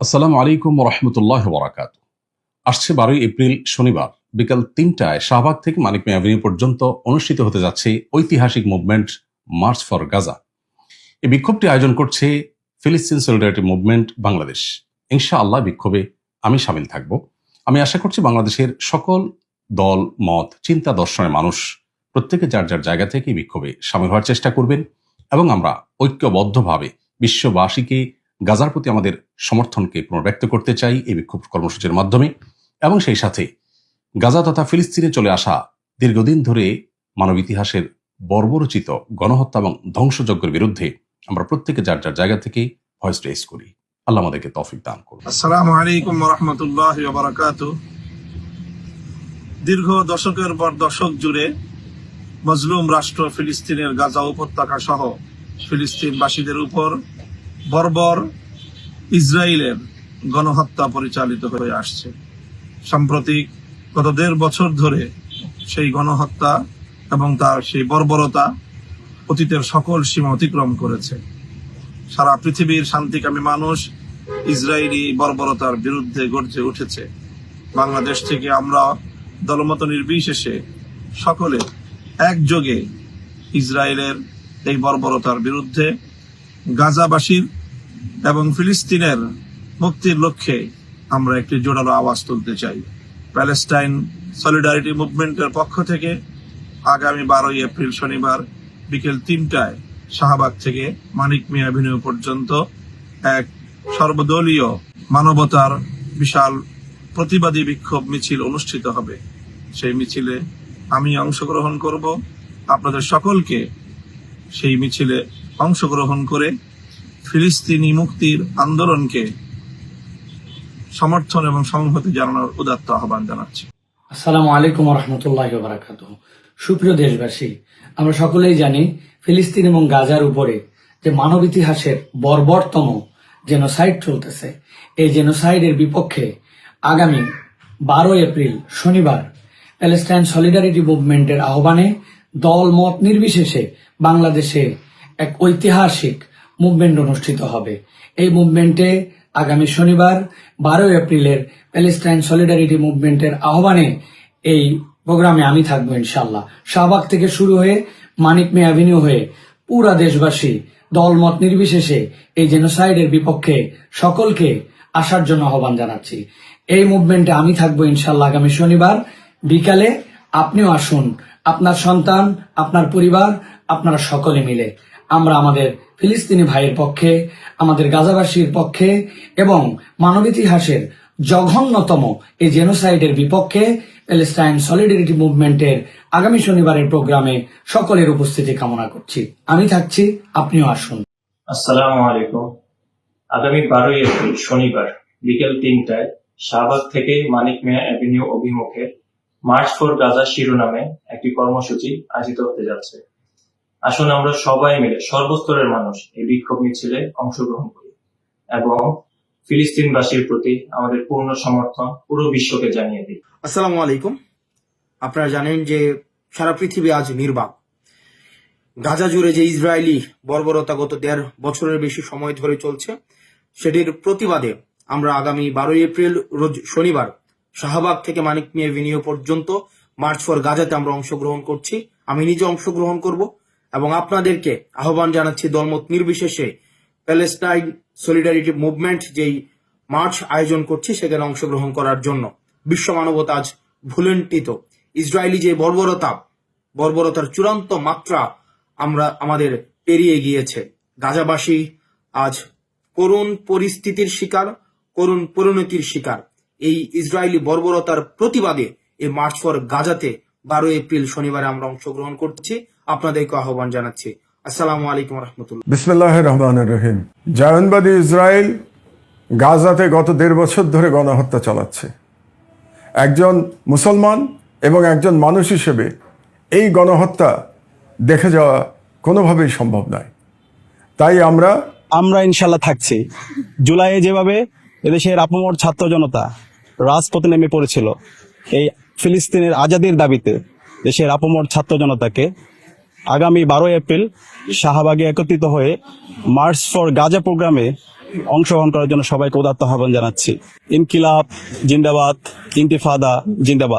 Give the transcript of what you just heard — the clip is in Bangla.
আসসালামু আলাইকুম রহমতুল্লাহ বরাকাত আসছে বারোই এপ্রিল, শনিবার, বিকাল তিনটায় শাহবাগ থেকে মানিক অ্যাভিনিউ পর্যন্ত অনুষ্ঠিত হতে যাচ্ছে ঐতিহাসিক মুভমেন্ট মার্চ ফর গাজা এই বিক্ষোভটি আয়োজন করছে ফিলিস্তিন সলিডারিটি মুভমেন্ট বাংলাদেশ ইনশা আল্লাহ বিক্ষোভে আমি সামিল থাকব। আমি আশা করছি বাংলাদেশের সকল দল, মত, চিন্তা দর্শনের মানুষ প্রত্যেকে যার যার জায়গা থেকে বিক্ষোভে সামিল হওয়ার চেষ্টা করবেন এবং আমরা ঐক্যবদ্ধভাবে বিশ্ববাসীকে গাজার প্রতি আমাদের সমর্থনকে পুনর্ব্যক্ত করতে চাই এই বিক্ষোভ কর্মসূচির মাধ্যমে এবং সেই সাথে গাজা তথা ফিলিস্তিনে চলে আসা দীর্ঘদিন ধরে মানব ইতিহাসের বর্বরচিত গণহত্যা এবং ধ্বংসযজ্ঞের বিরুদ্ধে আমরা প্রত্যেকে যার যার জায়গা থেকে ভয়েস রেস করি। আল্লাহ আমাদেরকে তৌফিক দান করুন। আসসালামু আলাইকুম রহমতুল্লাহ দীর্ঘ দশকের পর দশক জুড়ে মজলুম রাষ্ট্র ফিলিস্তিনের গাজা উপত্যকা সহ ফিলিস্তিনবাসীদের উপর বর্বর ইসরায়েলের গণহত্যা পরিচালিত হয়ে আসছে। সাম্প্রতিক গত দেড় বছর ধরে সেই গণহত্যা এবং তার সেই বর্বরতা অতীতের সকল সীমা অতিক্রম করেছে। সারা পৃথিবীর শান্তিকামী মানুষ ইসরায়েলি বর্বরতার বিরুদ্ধে গর্জে উঠেছে। বাংলাদেশ থেকে আমরা দলমত নির্বিশেষে সকলে একযোগে ইসরায়েলের এই বর্বরতার বিরুদ্ধে গাজাবাসীর এবং ফিলিস্তিনের মুক্তির লক্ষ্যে আমরা একটি জোরালো আওয়াজ তুলতে চাই। প্যালেস্টাইন সলিডারিটি মুভমেন্টের পক্ষ থেকে আগামী বারোই এপ্রিল শনিবার বিকেল তিনটায় শাহবাগ থেকে মানিক মিয়া অ্যাভিনিউ পর্যন্ত এক সর্বদলীয় মানবতার বিশাল প্রতিবাদী বিক্ষোভ মিছিল অনুষ্ঠিত হবে। সেই মিছিলে আমি অংশগ্রহণ করব। আপনাদের সকলকে সেই মিছিলে অংশগ্রহণ করে ফিলিস্তিনি মুক্তির আন্দোলনকে সমর্থন এবং সংহতি জানানোর উদাত্ত আহ্বান জানাচ্ছি। আসসালামু আলাইকুম রহমতুল্লাহ বারাকাত সুপ্রিয় দেশবাসী, আমরা সকলেই জানি ফিলিস্তিন এবং গাজার উপরে যে মানব ইতিহাসের বর্বরতম জেনোসাইড চলতেছে। এই জেনোসাইডের বিপক্ষে আগামী বারো এপ্রিল শনিবার প্যালেস্টাইন সলিডারিটি মুভমেন্টের আহ্বানে দল মত নির্বিশেষে বাংলাদেশে এক ঐতিহাসিক মুভমেন্ট অনুষ্ঠিত হবে। এই মুভমেন্টে আগামী শনিবার, বারোই এপ্রিলের প্যালেস্টাইন সলিডারিটি মুভমেন্টের আহ্বানে এই প্রোগ্রামে আমি থাকব ইনশাল্লাহ শাহবাগ থেকে শুরু হয়ে মানিক মে অ্যাভিনিউ হয়ে পুরা দেশবাসী দলমত নির্বিশেষে এই জেনোসাইডের বিপক্ষে সকলকে আসার জন্য আহ্বান জানাচ্ছি। এই মুভমেন্টে আমি থাকব ইনশাল্লাহ আগামী শনিবার। বিকালে আপনিও আসুন। আপনার সন্তান, আপনার পরিবার, আপনারা সকলে মিলে। আমরা আমাদের ফিলিস্তিনি ভাইয়ের পক্ষে, আমাদের গাজাবাসীর পক্ষে এবং মানব ইতিহাসের জঘন্যতম এই জেনোসাইডের বিপক্ষে প্যালেস্টাইন সলিডারিটি মুভমেন্টের আগামী শনিবারের প্রোগ্রামে সকলের উপস্থিতি কামনা করছি। আমি থাকছি, আপনিও আসুন। আসসালামু আলাইকুম। আগামী বারোই এপ্রিল, শনিবার, বিকেল তিনটায় শাহবাগ থেকে মানিক মিয়া অ্যাভিনিউ অভিমুখে মার্চ ফর গাজা শিরোনামে একটি কর্মসূচি আয়োজিত হতে যাচ্ছে। আসুন আমরা সবাই মিলে, সর্বস্তরের মানুষ এই বিক্ষোভ মিছিলে অংশগ্রহণ করি এবং ফিলিস্তিনবাসীর প্রতি আমাদের পূর্ণ সমর্থন পুরো বিশ্বকে জানিয়ে দিই। আসসালামু আলাইকুম। আপনারা জানেন যে সারা পৃথিবী আজ নির্বাক। গাজা জুড়ে যে ইসরায়েলি বর্বরতা গত দেড় বছরের বেশি সময় ধরে চলছে, সেটির প্রতিবাদে আমরা আগামী বারোই এপ্রিল, রোজ শনিবার, শাহবাগ থেকে মানিক মিয়া ভিনিও পর্যন্ত, মার্চ ফর গাজাতে আমরা অংশগ্রহণ করছি। আমি নিজে অংশগ্রহণ করব এবং আপনাদেরকে আহ্বান জানাচ্ছি দলমত নির্বিশেষে প্যালেস্টাইন সলিডারিটি মুভমেন্ট যেই মার্চ আয়োজন করছি, সেখানে অংশগ্রহণ করার জন্য। বিশ্ব মানবতা আজ ভুলন্টিত ইসরায়েলি যে বর্বরতা, বর্বরতার চূড়ান্ত মাত্রা আমরা, আমাদের পেরিয়ে গিয়েছে। গাজাবাসী আজ করুণ পরিস্থিতির শিকার, করুণ পরিণতির শিকার। এই ইসরায়েলি বর্বরতার প্রতিবাদে এই মার্চ ফর গাজাতে বারো এপ্রিল শনিবারে আমরা অংশগ্রহণ করছি। আপনাদেরকে আহ্বান জানাচ্ছি। আসসালামু আলাইকুম রহমতুল্লাহ। বিসমিল্লাহ রহমান রহিম। জায়নবাদী ইসরায়েল গাজাতে গত দেড় বছর ধরে গণহত্যা চালাচ্ছে। একজন মুসলমান এবং একজন মানুষ হিসেবে এই গণহত্যা দেখে যাওয়া কোনোভাবেই সম্ভব নয়। তাই আমরা আমরা ইনশাল্লাহ থাকছি। জুলাইয়ে যেভাবে এদেশের আপমর ছাত্র জনতা রাজপথে নেমে পড়েছিল এই ফিলিস্তিনের আজাদির দাবিতে দেশের আপমর ছাত্র জনতাকে আগামী বারোই এপ্রিল শাহবাগে একত্রিত হয়ে মার্চ ফর গাজা প্রোগ্রামে অংশগ্রহণ করার জন্য সবাইকে উদাত্ত আহ্বান জানাচ্ছি। ইনকিলাব, জিন্দাবাদ, ইন্তিফাদা, জিন্দাবাদ।